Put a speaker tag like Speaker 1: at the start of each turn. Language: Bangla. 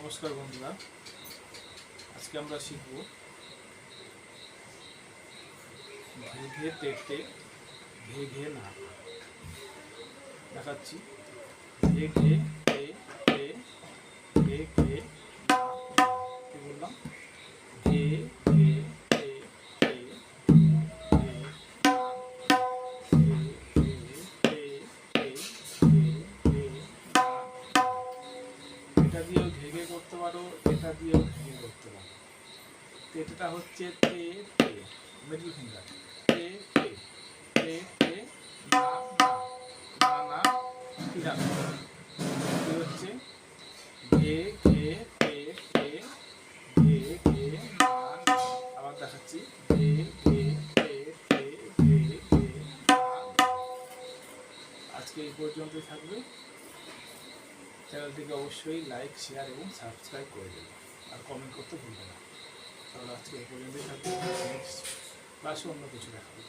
Speaker 1: নমস্কার বন্ধুরা আজকে আমরা শিখব ঘে ঘে তেতে ঘে ঘে না দেখাচ্ছি ঘে এটা দিয়েও ঘেঘে করতে পারো, এটা দিয়েও ঘেঘে করতে পারো। তেটা হচ্ছে তে তে মিডল ফিঙ্গার তে তে তে তে না না হচ্ছে ঘে ঘে, তে তে, ঘে ঘে আবার দেখাচ্ছি। ঘে ঘে ঘে ঘে আজকে এই পর্যন্তই থাকবে। চ্যানেলটিকে অবশ্যই লাইক, শেয়ার এবং সাবস্ক্রাইব করে দেবেন। আর কমেন্ট করতে ভুলবেন না। তাহলে আজকে এই পর্যন্তই থাকবে নেক্সট ক্লাসে অন্য কিছু দেখাবো।